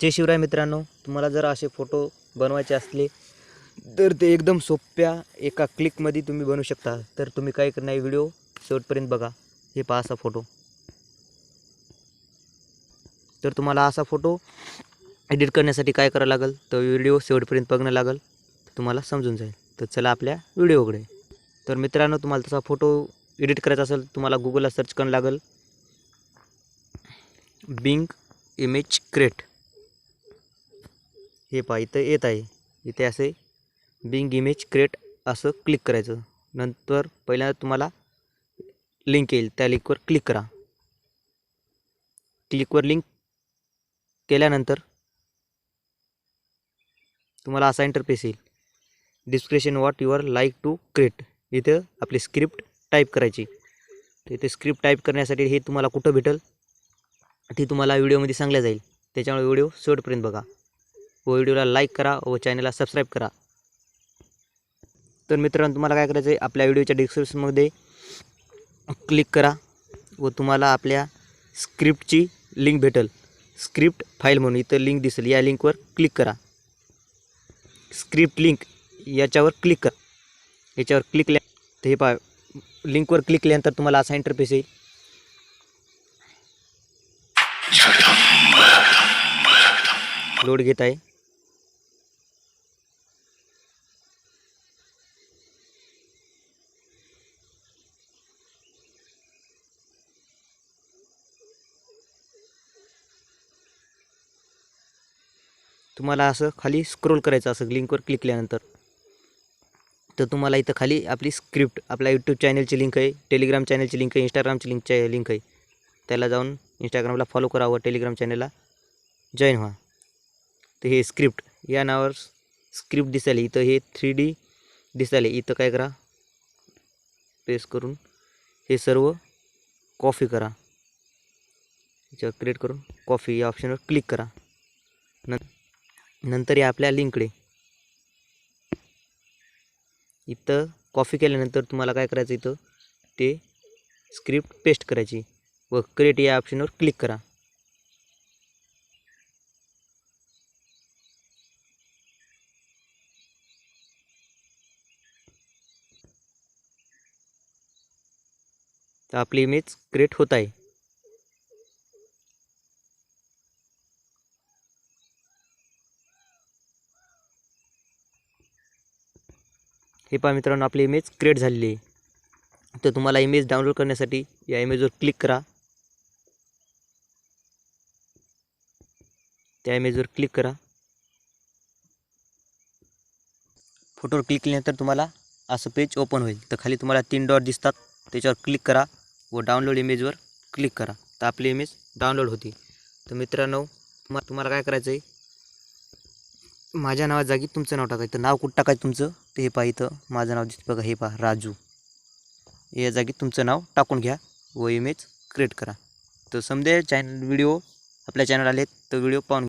जय शिवराय मित्रांनो तुम्हाला जर असे फोटो बनवायचे असले तर ते एकदम सोप्या एका क्लिकमध्ये तुम्ही बनवू शकता. तर तुम्ही काय करणार व्हिडिओ शेवटपर्यंत बघा. हे पहा असा फोटो तर तुम्हाला असा फोटो एडिट करण्यासाठी काय करावं लागेल तर व्हिडिओ शेवटपर्यंत बघणं लागेल. तुम्हाला समजून जाईल. तर चला आपल्या व्हिडिओकडे तर मित्रांनो तुम्हाला तसा फोटो एडिट करायचा असेल तुम्हाला गुगलला सर्च करणं लागेल. बिंग इमेज क्रिएट हे पहा इथं येत आहे. इथे असे बिंग इमेज क्रिएट असं क्लिक करायचं. नंतर पहिल्यांदा तुम्हाला लिंक येईल. त्या लिंकवर क्लिक करा. क्लिकवर लिंक केल्यानंतर तुम्हाला असा इंटरफेस येईल. Description what your like to create इथं आपली स्क्रिप्ट टाईप करायची. तर इथे स्क्रिप्ट टाईप करण्यासाठी हे तुम्हाला कुठं भेटेल? ती तुम्हाला व्हिडिओमध्ये सांगल्या जाईल. त्याच्यामुळे व्हिडिओ शेवटपर्यंत बघा. व्हिडिओला लाईक करा व चॅनलला सबस्क्राईब करा. तर मित्रांनो तुम्हाला काय करायचं आहे आपल्या व्हिडिओच्या डिस्क्रिप्शनमध्ये क्लिक करा व तुम्हाला आपल्या स्क्रिप्टची लिंक भेटेल. स्क्रिप्ट फाईल म्हणून इथं लिंक दिसेल. या लिंकवर क्लिक करा. स्क्रिप्ट लिंक याच्यावर क्लिक करा. याच्यावर क्लिक केल्या तर हे पा लिंकवर क्लिक केल्यानंतर तुम्हाला असा इंटरफेस येईल. लोड घेत आहे. तुम्हाला असं खाली स्क्रोल करायचं असं लिंकवर क्लिक केल्यानंतर. तर तुम्हाला इथं खाली आपली स्क्रिप्ट आपल्या यूट्यूब चॅनलची लिंक आहे टेलिग्राम चॅनलची लिंक आहे इंस्टाग्रामची लिंक लिंक आहे. त्याला जाऊन इंस्टाग्रामला फॉलो करावं टेलिग्राम चॅनलला जॉईन व्हा. तर हे स्क्रिप्ट या नावावर स्क्रिप्ट दिसायला इथं हे थ्री डी दिसायला इथं काय करा पेस्ट करून हे सर्व कॉफी करा. याच्यावर क्रिएट करून कॉफी या ऑप्शनवर क्लिक करा. न नंतर या आपल्या लिंकडे इथं कॉफी केल्यानंतर तुम्हाला काय करायचं इथं? ते स्क्रिप्ट पेस्ट करायची व क्रिएट या ऑप्शनवर क्लिक करा. तर आपली इमेज क्रिएट होत आहे. हे पहा मित्रांनो आपली इमेज क्रिएट झालेली आहे. तर तुम्हाला इमेज डाउनलोड करण्यासाठी या इमेजवर क्लिक करा. त्या इमेजवर क्लिक करा. फोटोवर क्लिक केल्यानंतर तुम्हाला असं पेज ओपन होईल. तर खाली तुम्हाला तीन डॉट दिसतात. त्याच्यावर क्लिक करा व डाउनलोड इमेजवर क्लिक करा. तर आपली इमेज डाउनलोड होती. तर मित्रांनो तुम्हाला तुम्हाला काय करायचं आहे माझ्या नावा जागी तुमचं नाव टाकायचं. तर नाव कुठं टाकायचं तुमचं? ते हे पहा इथं. माझं नाव दिसतं बघा हे पहा राजू. या जागी तुमचं नाव टाकून घ्या. व इमेज क्रिएट करा. तर समजा चॅनल व्हिडिओ आपल्या चॅनल आले तर व्हिडिओ पाहून